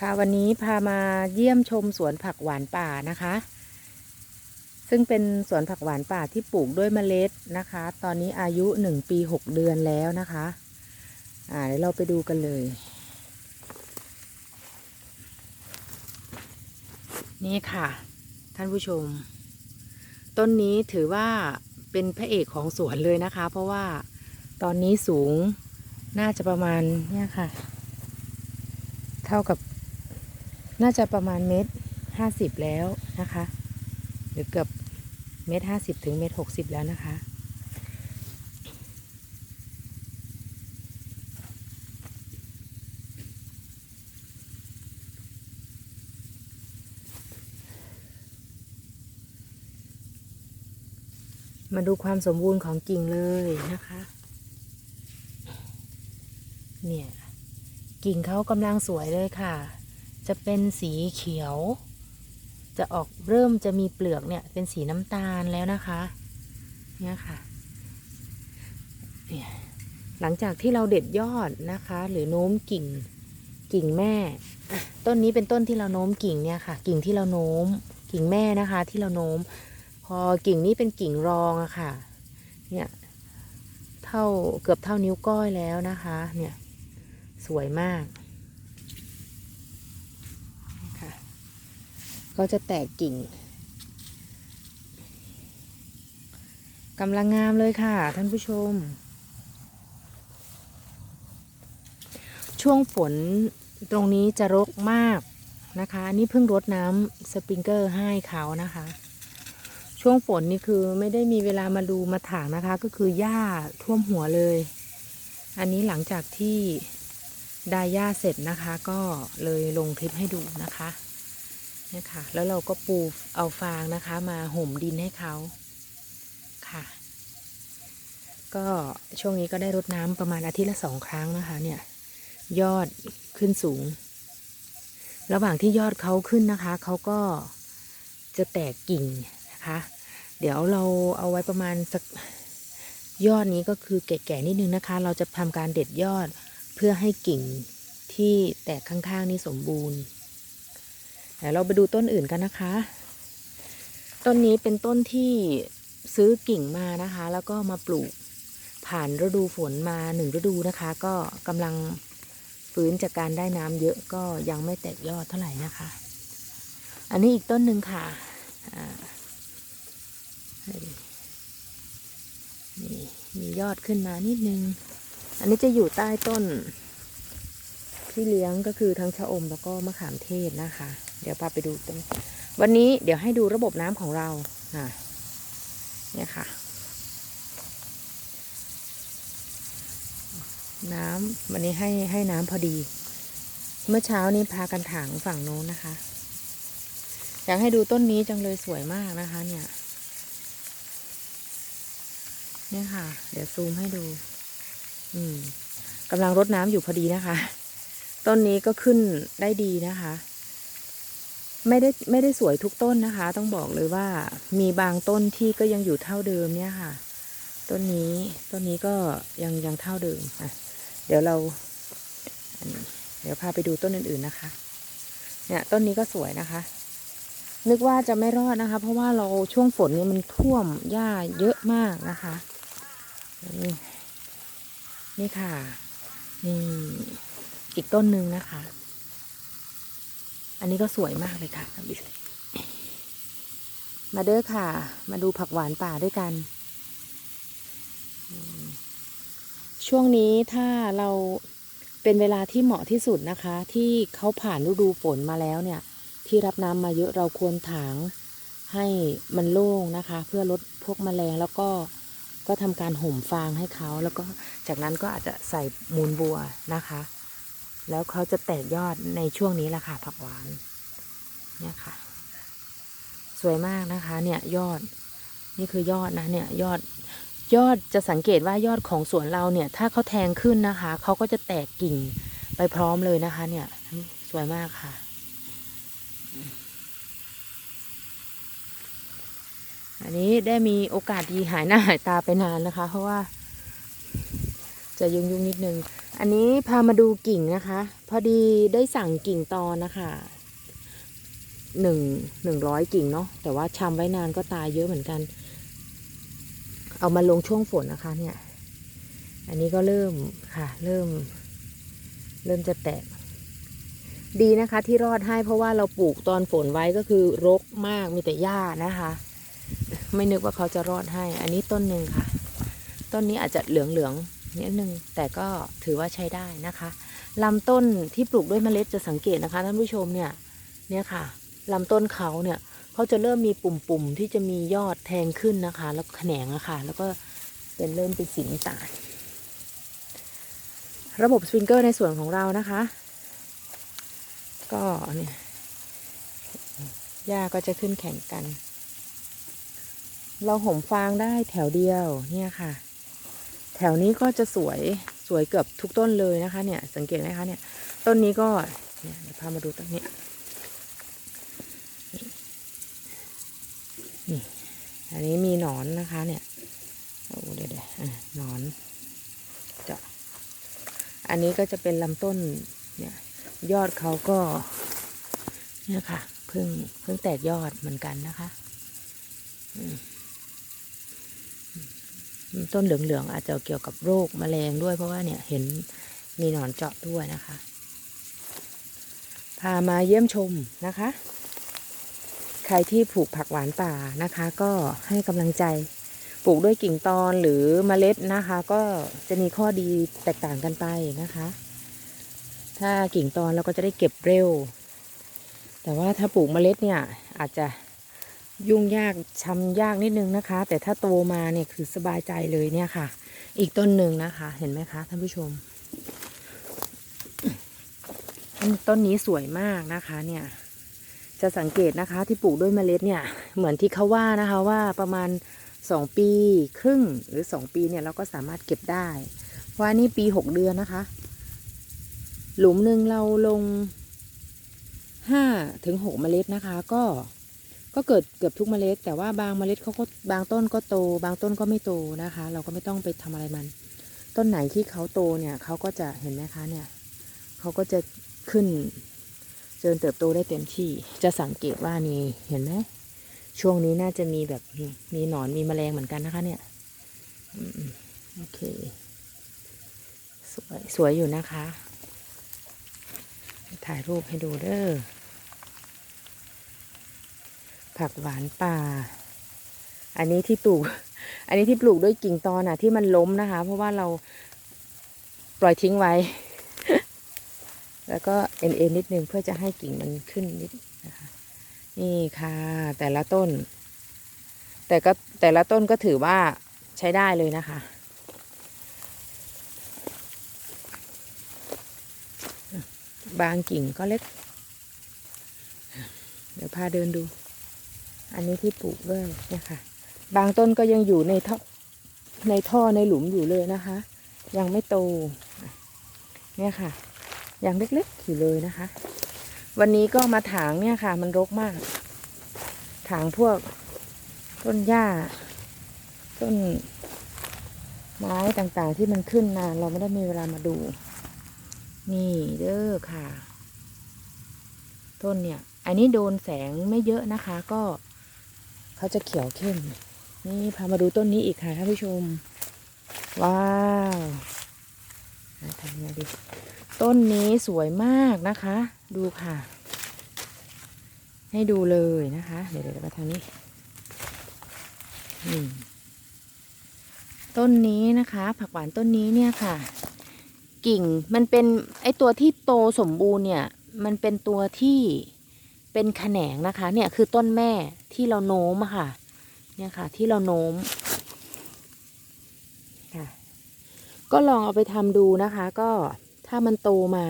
ค่ะวันนี้พามาเยี่ยมชมสวนผักหวานป่านะคะ ซึ่งเป็นสวนผักหวานป่าที่ปลูกด้วยเมล็ดนะคะ ตอนนี้อายุหนึ่งปีหกเดือนแล้วนะคะอ่าเดี๋ยวเราไปดูกันเลย นี่ค่ะ ท่านผู้ชม ต้นนี้ถือว่าเป็นพระเอกของสวนเลยนะคะ เพราะว่าตอนนี้สูงน่าจะประมาณเนี่ยค่ะ เท่ากับ น่าจะประมาณเมตรห้าสิบแล้วนะคะ หรือเกือบเมตรห้าสิบถึงเมตรหกสิบแล้วนะคะ มาดูความสมบูรณ์ของกิ่งเลยนะคะ เนี่ย กิ่งเขากำลังสวยเลยค่ะ จะเป็นสีเขียว จะออกเริ่มจะมีเปลือกเนี่ยเป็นสีน้ำตาลแล้วนะคะ เนี่ยค่ะเนี่ยหลังจากที่เราเด็ดยอดนะคะ หรือโน้มกิ่งกิ่งแม่ต้นนี้เป็นต้นที่เราโน้มกิ่งเนี่ยค่ะ กิ่งที่เราโน้ม กิ่งแม่นะคะ ที่เราโน้ม พอกิ่งนี้เป็นกิ่งรองอะค่ะ เนี่ยเท่าเกือบเท่านิ้วก้อยแล้วนะคะ เนี่ยสวยมากค่ะ ก็จะแตกกิ่งกำลังงามเลยค่ะ ท่านผู้ชม ช่วงฝนตรงนี้จะรกมากนะคะอันนี่เพิ่งรดน้ำสปริงเกอร์ให้เขานะคะ ช่วงฝนนี่คือไม่ได้มีเวลามาดูมาถางนะคะ ก็คือหญ้าท่วมหัวเลย อันนี้หลังจากที่ได้หญ้าเสร็จนะคะ ก็เลยลงคลิปให้ดูนะคะ เนี่ยค่ะ แล้วเราก็ปูเอาฟางนะคะ มาห่มดินให้เขาค่ะ ก็ช่วงนี้ก็ได้รดน้ำประมาณอาทิตย์ละสองครั้งนะคะ เนี่ย ยอดขึ้นสูง ระหว่างที่ยอดเขาขึ้นนะคะ เขาก็จะแตกกิ่งนะคะ เดี๋ยวเราเอาไว้ประมาณสักยอดนี้ก็คือแก่ๆนิดนึงนะคะ เราจะทำการเด็ดยอดเพื่อให้กิ่งที่แตกข้างๆนี้สมบูรณ์ ดี๋ยวเราไปดูต้นอื่นกันนะคะ ต้นนี้เป็นต้นที่ซื้อกิ่งมานะคะ แล้วก็มาปลูกผ่านฤดูฝนมาหนึ่งฤดูนะคะ ก็กำลังฟื้นจากการได้น้ำเยอะก็ยังไม่แตกยอดเท่าไหร่นะคะ อันนี้อีกต้นหนึ่งค่ะนี่มียอดขึ้นมานิดนึง อันนี้จะอยู่ใต้ต้นที่เลี้ยงก็คือทั้งชะอมแล้วก็มะขามเทศนะคะ เดี๋ยวพาไปดูต้นวันนี้เดี๋ยวให้ดูระบบน้ำของเราอะเนี่ยค่ะ น้ำวันนี้ให้ให้น้ำพอดี เมื่อเช้านี้พากันถางฝั่งโน้นนะคะ อยากให้ดูต้นนี้จังเลยสวยมากนะคะ เนี่ยเนี่ยค่ะ เดี๋ยวซูมให้ดู อืมกำลังรดน้ำอยู่พอดีนะคะ ต้นนี้ก็ขึ้นได้ดีนะคะ ไม่ได้ไม่ได้สวยทุกต้นนะคะ ต้องบอกเลยว่ามีบางต้นที่ก็ยังอยู่เท่าเดิมเนี่ยค่ะ ต้นนี้ต้นนี้ก็ยังยังเท่าเดิมอะเดี๋ยวเราเดี๋ยวพาไปดูต้นอื่นๆนะคะ เนี่ยต้นนี้ก็สวยนะคะ นึกว่าจะไม่รอดนะคะ เพราะว่าเราช่วงฝนเนี่ยมันท่วมหญ้าเยอะมากนะคะนี่นี่ค่ะนี่อีกต้นหนึ่งนะคะ อันนี้ก็สวยมากเลยค่ะท่านผู้ชมาเด้อค่ะ มาดูผักหวานป่าด้วยกัน ช่วงนี้ถ้าเราเป็นเวลาที่เหมาะที่สุดนะคะ ที่เขาผ่านฤดูฝนมาแล้วเนี่ย ที่รับน้ำมาเยอะเราควรถางให้มันโล่งนะคะ เพื่อลดพวกแมลงแล้วก็ก็ทำการห่มฟางให้เขา แล้วก็จากนั้นก็อาจจะใส่มูลบัวนะคะ แล้วเขาจะแตกยอดในช่วงนี้แหละค่ะผักหวาน เนี่ยค่ะ สวยมากนะคะ เนี่ยยอด นี่คือยอดนะ เนี่ยยอด ยอดจะสังเกตว่ายอดของสวนเราเนี่ย ถ้าเขาแทงขึ้นนะคะเขาก็จะแตกกิ่งไปพร้อมเลยนะคะ เนี่ยสวยมากค่ะอันนี้ได้มีโอกาสดีหายหน้าหายตาไปนานนะคะ เพราะว่าจะยุ่งยุ่งๆนิดนึง อันนี้พามาดูกิ่งนะคะ พอดีได้สั่งกิ่งตอนนะคะหนึ่งหนึ่งร้อยกิ่งเนาะแต่ว่าชำไว้นานก็ตายเยอะเหมือนกัน เอามาลงช่วงฝนนะคะ เนี่ย อันนี้ก็เริ่มค่ะ เริ่ม เริ่มจะแตก ดีนะคะ ที่รอดให้เพราะว่าเราปลูกตอนฝนไว้ก็คือรกมากมีแต่หญ้านะคะ ไม่นึกว่าเขาจะรอดให้ อันนี้ต้นหนึ่งค่ะ ต้นนี้อาจจะเหลืองๆ นิดนึงแต่ก็ถือว่าใช้ได้นะคะลำต้นที่ปลูกด้วยเมล็ดจะสังเกตนะคะท่านผู้ชมเนี่ยเนี่ยค่ะลำต้นเขาเนี่ยเขาจะเริ่มมีปุ่มๆที่จะมียอดแทงขึ้นนะคะ แล้วแขนงอะค่ะ แล้วก็เป็นเริ่มเป็นสีน้ำตาลระบบสปริงเกอร์ในส่วนของเรานะคะ ก็เนี่ยหญ้าก็จะขึ้นแข่งกัน เราห่มฟางได้แถวเดียวเนี่ยค่ะ แถวนี้ก็จะสวยสวยเกือบทุกต้นเลยนะคะ เนี่ย สังเกตไหมคะเนี่ย ต้นนี้ก็เนี่ยเดี๋ยวพามาดูต้นนี้นี่อันนี้มีหนอนนะคะ เนี่ยโอ้เดี๋ยวเดี๋ยวหนอนจะอันนี้ก็จะเป็นลำต้นเนี่ย ยอดเขาก็เนี่ยค่ะเพิ่งเพิ่งแตกยอดเหมือนกันนะคะอืมอืม ต้นเหลืองๆอาจจะเกี่ยวกับโรคแมลงด้วยเพราะว่าเนี่ยเห็นมีหนอนเจาะด้วยนะคะ พามาเยี่ยมชมนะคะ ใครที่ปลูกผักหวานป่านะคะ ก็ให้กำลังใจปลูกด้วยกิ่งตอนหรือเมล็ดนะคะ ก็จะมีข้อดีแตกต่างกันไปนะคะ ถ้ากิ่งตอนเราก็จะได้เก็บเร็ว แต่ว่าถ้าปลูกเมล็ดเนี่ยอาจจะ ยุ่งยากช้ำยากนิดนึงนะคะ แต่ถ้าโตมาเนี่ยคือสบายใจเลยเนี่ยค่ะ อีกต้นหนึ่งนะคะ เห็นไหมคะท่านผู้ชม ต้นนี้สวยมากนะคะเนี่ย จะสังเกตนะคะที่ปลูกด้วยเมล็ดเนี่ย เหมือนที่เขาว่านะคะว่าประมาณสองปีครึ่งหรือสองปีเนี่ยเราก็สามารถเก็บได้เพราะว่านี่ปีหกเดือนนะคะ หลุมหนึ่งเราลงห้าถึงหกเมล็ดนะคะ ก็ ก็เกิดเกือบทุกเมล็ด แต่ว่าบางเมล็ดเขาก็บางต้นก็โต บางต้นก็ไม่โตนะคะ เราก็ไม่ต้องไปทำอะไรมัน ต้นไหนที่เขาโตเนี่ยเขาก็จะเห็นไหมคะเนี่ยเขาก็จะขึ้นเจริญเติบโตได้เต็มที่ จะสังเกตว่านี่เห็นไหมช่วงนี้น่าจะมีแบบมีหนอนมีแมลงเหมือนกันนะคะ เนี่ยโอเค สวยสวยอยู่นะคะ ถ่ายรูปให้ดูเด้อ ผักหวานป่า อันนี้ที่ปลูก อันนี้ที่ปลูกด้วยกิ่งตอนอะ ที่มันล้มนะคะ เพราะว่าเราปล่อยทิ้งไว้ แล้วก็เอ็นเอ็นนิดนึงเพื่อจะให้กิ่งมันขึ้นนิดนะคะนี่ค่ะ แต่ละต้น แต่ก็แต่ละต้นก็ถือว่าใช้ได้เลยนะคะบางกิ่งก็เล็ก เดี๋ยวพาเดินดู อันนี้ที่ปลูกด้วยนี่ยค่ะบางต้นก็ยังอยู่ในท่อในท่อในหลุมอยู่เลยนะคะ ยังไม่โต เนี่ยค่ะ ยังเล็กๆอยู่เลยนะคะ วันนี้ก็มาถางเนี่ยค่ะ มันรกมาก ถางพวกต้นหญ้า ต้นไม้ต่างๆที่มันขึ้นนานเราไม่ได้มีเวลามาดู นี่เด้อค่ะ ต้นเนี่ย อันนี้โดนแสงไม่เยอะนะคะ ก็ เขาจะเขียวเข้ม นี่พามาดูต้นนี้อีกค่ะท่านผู้ชม ว้าวทำยังไงดีต้นนี้สวยมากนะคะ ดูค่ะ ให้ดูเลยนะคะ เดี๋ยวเดี๋ยวมาทางนี้นี่ต้นนี้นะคะ ผักหวานต้นนี้เนี่ยค่ะ กิ่งมันเป็นไอตัวที่โตสมบูรณ์เนี่ย มันเป็นตัวที่ เป็นแขนงนะคะ เนี่ยคือต้นแม่ที่เราโน้มค่ะ เนี่ยค่ะ ที่เราโน้มค่ะ ก็ลองเอาไปทำดูนะคะ ก็ถ้ามันโตมา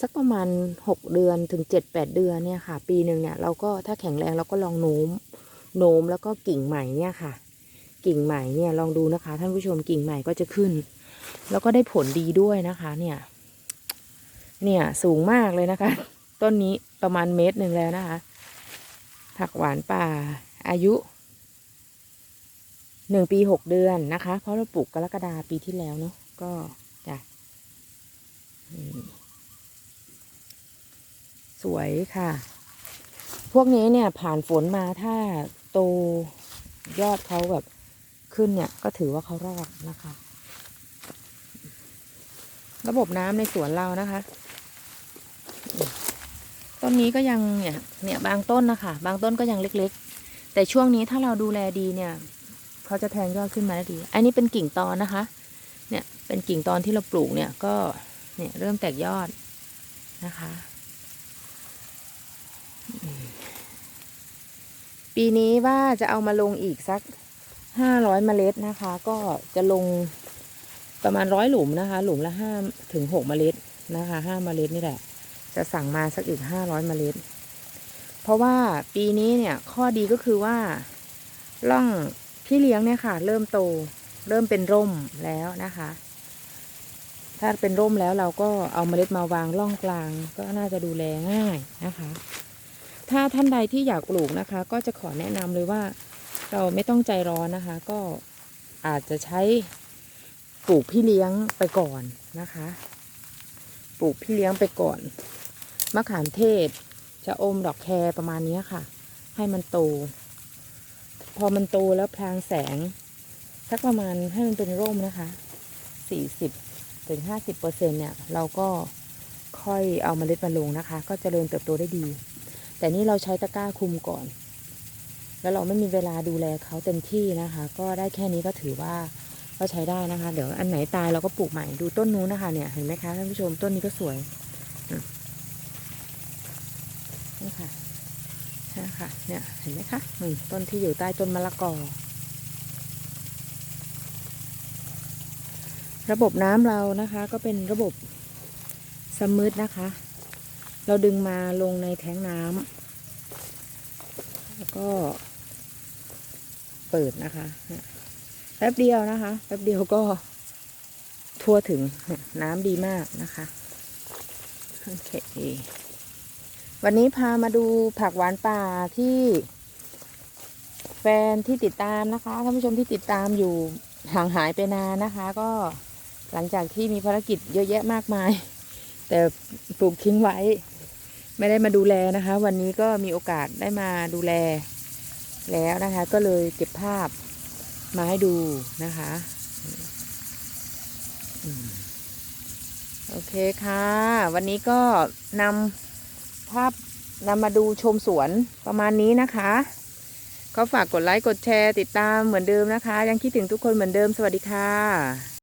สักประมาณหกเดือนถึงเจ็ดแปดเดือนเนี่ยค่ะ ปีหนึ่งเนี่ยเราก็ถ้าแข็งแรงเราก็ลองโน้มโน้มแล้วก็กิ่งใหม่เนี่ยค่ะ กิ่งใหม่เนี่ยลองดูนะคะ ท่านผู้ชมกิ่งใหม่ก็จะขึ้น แล้วก็ได้ผลดีด้วยนะคะ เนี่ย เนี่ยสูงมากเลยนะคะ ต้นนี้ ประมาณเมตรหนึ่งแล้วนะคะ ผักหวานป่าอายุหนึ่งปีหกเดือนนะคะ เพราะเราปลูกกรกฎาปีที่แล้วเนาะก็จ้ะสวยค่ะ พวกนี้เนี่ยผ่านฝนมาถ้าโตยอดเขาแบบขึ้นเนี่ยก็ถือว่าเขารอดนะคะ ระบบน้ำในสวนเรานะคะ นนี้ก็ยังเนี่ยเนี่ยบางต้นนะคะบางต้นก็ยังเล็ก ๆ แต่ช่วงนี้ถ้าเราดูแลดีเนี่ยเขาจะแทงยอดขึ้นมาได้ดี อันนี้เป็นกิ่งตอนนะคะ เนี่ยเป็นกิ่งตอนที่เราปลูกเนี่ยก็เนี่ยเริ่มแตกยอดนะคะ ปีนี้ว่าจะเอามาลงอีกสักห้าร้อยเมล็ดนะคะ ก็จะลงประมาณร้อยหลุมนะคะ หลุมละห้าถึงหกเมล็ดนะคะห้าเมล็ดนี่แหละ จะสั่งมาสักอีกห้าร้อยเมล็ด เพราะว่าปีนี้เนี่ยข้อดีก็คือว่าร่องพี่เลี้ยงเนี่ยค่ะ เริ่มโต เริ่มเป็นร่มแล้วนะคะ ถ้าเป็นร่มแล้วเราก็เอาเมล็ดมาวางร่องกลาง ก็น่าจะดูแลง่ายนะคะ ถ้าท่านใดที่อยากปลูกนะคะ ก็จะขอแนะนำเลยว่าเราไม่ต้องใจร้อนนะคะ ก็อาจจะใช้ปลูกพี่เลี้ยงไปก่อนนะคะ ปลูกพี่เลี้ยงไปก่อน มะขามเทศ จะอมดอกแครประมาณนี้ค่ะ ให้มันโต พอมันโตแล้วพลางแสง สักประมาณให้มันเป็นร่มนะคะสี่สิบถึงห้าสิบเปอร์เซ็นเนี่ย เราก็ค่อยเอาเมล็ดมาลงนะคะ ก็จเจริญเติบโตได้ดี แต่นี่เราใช้ตะกร้าคุมก่อน แล้วเราไม่มีเวลาดูแลเขาเต็มที่นะคะ ก็ได้แค่นี้ก็ถือว่าก็ใช้ได้นะคะ เดี๋ยวอันไหนตายเราก็ปลูกใหม่ ดูต้นนู้นนะคะเนี่ย เห็นไหมคะท่านผู้ชมต้นนี้ก็สวยอื นี่ค่ะใช่ค่ะ เนี่ยเห็นไหมคะมต้นที่อยู่ใต้ต้นมะละกอ ระบบน้ำเรานะคะ ก็เป็นระบบสมืดนะคะ เราดึงมาลงในแท้งน้ำแล้วก็เปิดนะคะแป๊บเดียวนะคะแป๊บเดียวก็ทั่วถึงน้ำดีมากนะคะโอเค วันนี้พามาดูผักหวานป่าที่ แฟนที่ติดตามนะคะท่านผู้ชมที่ติดตามอยู่ห่างหายไปนานนะคะ ก็หลังจากที่มีภารกิจเยอะแยะมากมาย แต่ปลูกทิ้งไว้ ไม่ได้มาดูแลนะคะ วันนี้ก็มีโอกาสได้มาดูแลแล้วนะคะ ก็เลยเก็บภาพมาให้ดูนะคะโอเคค่ะ วันนี้ก็นำ ภาพนำมาดูชมสวนประมาณนี้นะคะ ก็ฝากกดไลค์กดแชร์ติดตามเหมือนเดิมนะคะ ยังคิดถึงทุกคนเหมือนเดิมสวัสดีค่ะ